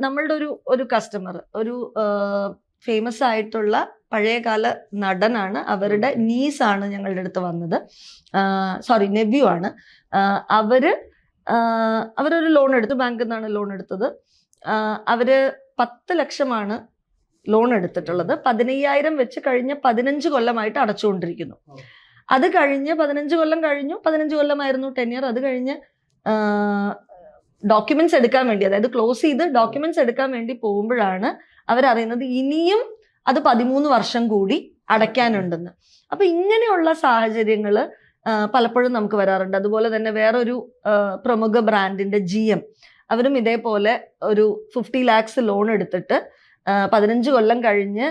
നമ്മളുടെ ഒരു ഒരു കസ്റ്റമർ ഒരു ഫേമസ് ആയിട്ടുള്ള പഴയകാല നടനാണ്. അവരുടെ നീസ് ആണ് ഞങ്ങളുടെ അടുത്ത് വന്നത്. സോറി നെവ്യൂ ആണ്. അവർ അവരൊരു ലോൺ എടുത്തു. ബാങ്കിൽ നിന്നാണ് ലോൺ എടുത്തത്. അവർ പത്ത് ലക്ഷമാണ് ലോൺ എടുത്തിട്ടുള്ളത്. പതിനയ്യായിരം വെച്ച് കഴിഞ്ഞ പതിനഞ്ച് കൊല്ലമായിട്ട് അടച്ചുകൊണ്ടിരിക്കുന്നു. അത് കഴിഞ്ഞ് പതിനഞ്ച് കൊല്ലം കഴിഞ്ഞു. പതിനഞ്ച് കൊല്ലമായിരുന്നു ടെൻ ഇയർ അത് കഴിഞ്ഞ് ഡോക്യുമെന്റ്സ് എടുക്കാൻ വേണ്ടി അതായത് ക്ലോസ് ചെയ്ത് ഡോക്യുമെന്റ്സ് എടുക്കാൻ വേണ്ടി പോകുമ്പോഴാണ് അവരറിയുന്നത് ഇനിയും അത് പതിമൂന്ന് വർഷം കൂടി അടയ്ക്കാനുണ്ടെന്ന്. അപ്പൊ ഇങ്ങനെയുള്ള സാഹചര്യങ്ങൾ പലപ്പോഴും നമുക്ക് വരാറുണ്ട്. അതുപോലെ തന്നെ വേറൊരു പ്രമുഖ ബ്രാൻഡിന്റെ ജി എം അവരും ഇതേപോലെ ഒരു ഫിഫ്റ്റി ലാക്സ് ലോൺ എടുത്തിട്ട് പതിനഞ്ച് കൊല്ലം കഴിഞ്ഞ്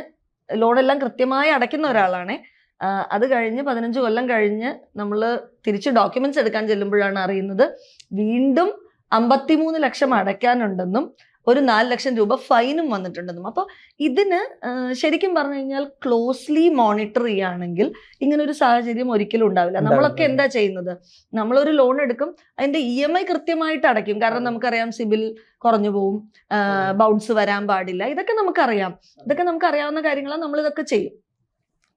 ലോൺ എല്ലാം കൃത്യമായി അടയ്ക്കുന്ന ഒരാളാണ്. അത് കഴിഞ്ഞ് പതിനഞ്ച് കൊല്ലം കഴിഞ്ഞ് നമ്മൾ തിരിച്ച് ഡോക്യുമെന്റ്സ് എടുക്കാൻ ചെല്ലുമ്പോഴാണ് അറിയുന്നത്. വീണ്ടും അമ്പത്തിമൂന്ന് ലക്ഷം അടയ്ക്കാനുണ്ടെന്നും ഒരു നാല് ലക്ഷം രൂപ ഫൈനും വന്നിട്ടുണ്ടെന്നും. അപ്പോൾ ഇതിന് ശരിക്കും പറഞ്ഞു കഴിഞ്ഞാൽ ക്ലോസ്ലി മോണിറ്റർ ചെയ്യുകയാണെങ്കിൽ ഇങ്ങനെ ഒരു സാഹചര്യം ഒരിക്കലും ഉണ്ടാവില്ല. നമ്മളൊക്കെ എന്താ ചെയ്യുന്നത്? നമ്മളൊരു ലോൺ എടുക്കും അതിന്റെ ഇ എം ഐ കൃത്യമായിട്ട് അടയ്ക്കും. കാരണം നമുക്കറിയാം സിബിൽ കുറഞ്ഞു പോവും ബൗൺസ് വരാൻ പാടില്ല. ഇതൊക്കെ നമുക്കറിയാം. ഇതൊക്കെ നമുക്കറിയാവുന്ന കാര്യങ്ങളാണ് നമ്മൾ ഇതൊക്കെ ചെയ്യും.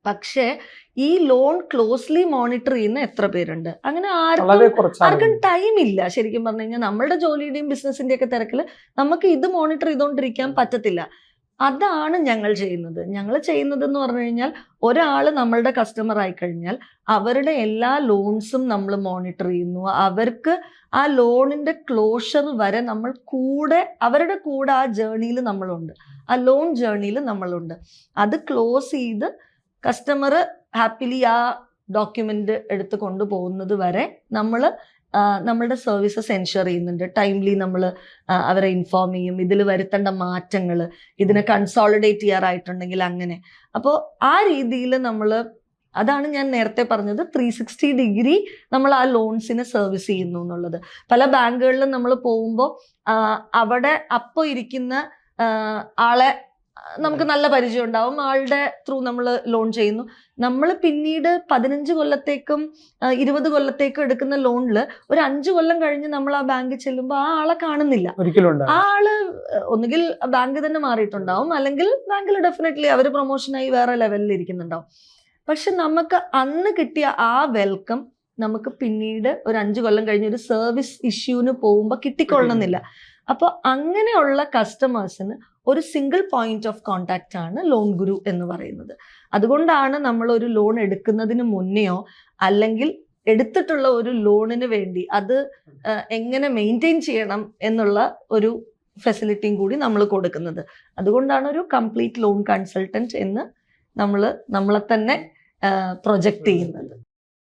പക്ഷേ ഈ ലോൺ ക്ലോസ്ലി മോണിറ്റർ ചെയ്യുന്ന എത്ര പേരുണ്ട്? അങ്ങനെ ആർക്കും ആർക്കും ടൈം ഇല്ല. ശരിക്കും പറഞ്ഞു കഴിഞ്ഞാൽ നമ്മളുടെ ജോലിയുടെയും ബിസിനസിന്റെ ഒക്കെ തിരക്കിൽ നമുക്ക് ഇത് മോണിറ്റർ ചെയ്തുകൊണ്ടിരിക്കാൻ പറ്റത്തില്ല. അതാണ് ഞങ്ങൾ ചെയ്യുന്നത്. ഞങ്ങൾ ചെയ്യുന്നത് എന്ന് പറഞ്ഞു കഴിഞ്ഞാൽ ഒരാൾ നമ്മളുടെ കസ്റ്റമർ ആയി കഴിഞ്ഞാൽ അവരുടെ എല്ലാ ലോൺസും നമ്മൾ മോണിറ്റർ ചെയ്യുന്നു. അവർക്ക് ആ ലോണിന്റെ ക്ലോഷർ വരെ നമ്മൾ കൂടെ അവരുടെ കൂടെ ആ ജേണിയിൽ നമ്മളുണ്ട്. ആ ലോൺ ജേണിയിൽ നമ്മളുണ്ട്. അത് ക്ലോസ് ചെയ്ത് കസ്റ്റമർ ഹാപ്പിലി ആ ഡോക്യുമെന്റ് എടുത്ത് കൊണ്ടുപോകുന്നത് വരെ നമ്മൾ നമ്മളുടെ സർവീസസ് എൻഷുർ ചെയ്യുന്നുണ്ട്. ടൈംലി നമ്മൾ അവരെ ഇൻഫോം ചെയ്യും. ഇതിൽ വരുത്തേണ്ട മാറ്റങ്ങൾ ഇതിനെ കൺസോളിഡേറ്റ് ചെയ്യാറായിട്ടുണ്ടെങ്കിൽ അങ്ങനെ. അപ്പോൾ ആ രീതിയിൽ നമ്മൾ അതാണ് ഞാൻ നേരത്തെ പറഞ്ഞത് ത്രീ സിക്സ്റ്റി ഡിഗ്രി നമ്മൾ ആ ലോൺസിനെ സർവീസ് ചെയ്യുന്നു എന്നുള്ളത്. പല ബാങ്കുകളിലും നമ്മൾ പോകുമ്പോൾ അവിടെ അപ്പോൾ ഇരിക്കുന്ന ആളെ നമുക്ക് നല്ല പരിചയം ഉണ്ടാവും. ആളുടെ ത്രൂ നമ്മൾ ലോൺ ചെയ്യുന്നു. നമ്മൾ പിന്നീട് പതിനഞ്ച് കൊല്ലത്തേക്കും ഇരുപത് കൊല്ലത്തേക്കും എടുക്കുന്ന ലോണിൽ ഒരു അഞ്ച് കൊല്ലം കഴിഞ്ഞ് നമ്മൾ ആ ബാങ്കിൽ ചെല്ലുമ്പോൾ ആ ആളെ കാണുന്നില്ല. ആ ആൾ ഒന്നുകിൽ ബാങ്ക് തന്നെ മാറിയിട്ടുണ്ടാവും. അല്ലെങ്കിൽ ബാങ്കിൽ ഡെഫിനറ്റ്ലി അവർ പ്രൊമോഷനായി വേറെ ലെവലിൽ ഇരിക്കുന്നുണ്ടാവും. പക്ഷെ നമുക്ക് അന്ന് കിട്ടിയ ആ വെൽക്കം നമുക്ക് പിന്നീട് ഒരു അഞ്ചു കൊല്ലം കഴിഞ്ഞ് ഒരു സർവീസ് ഇഷ്യൂവിന് പോകുമ്പോൾ കിട്ടിക്കൊള്ളണമെന്നില്ല അപ്പോൾ അങ്ങനെയുള്ള കസ്റ്റമേഴ്സിന് ഒരു സിംഗിൾ പോയിന്റ് ഓഫ് കോണ്ടാക്റ്റ് ആണ് ലോൺ ഗുരു എന്ന് പറയുന്നത്. അതുകൊണ്ടാണ് നമ്മൾ ഒരു ലോൺ എടുക്കുന്നതിന് മുന്നെയോ അല്ലെങ്കിൽ എടുത്തിട്ടുള്ള ഒരു ലോണിന് വേണ്ടി അത് എങ്ങനെ മെയിന്റെയിൻ ചെയ്യണം എന്നുള്ള ഒരു ഫെസിലിറ്റിയും കൂടി നമ്മൾ കൊടുക്കുന്നത്. അതുകൊണ്ടാണ് ഒരു കംപ്ലീറ്റ് ലോൺ കൺസൾട്ടന്റ് എന്ന് നമ്മൾ നമ്മളെ തന്നെ പ്രൊജക്റ്റ് ചെയ്യുന്നത്.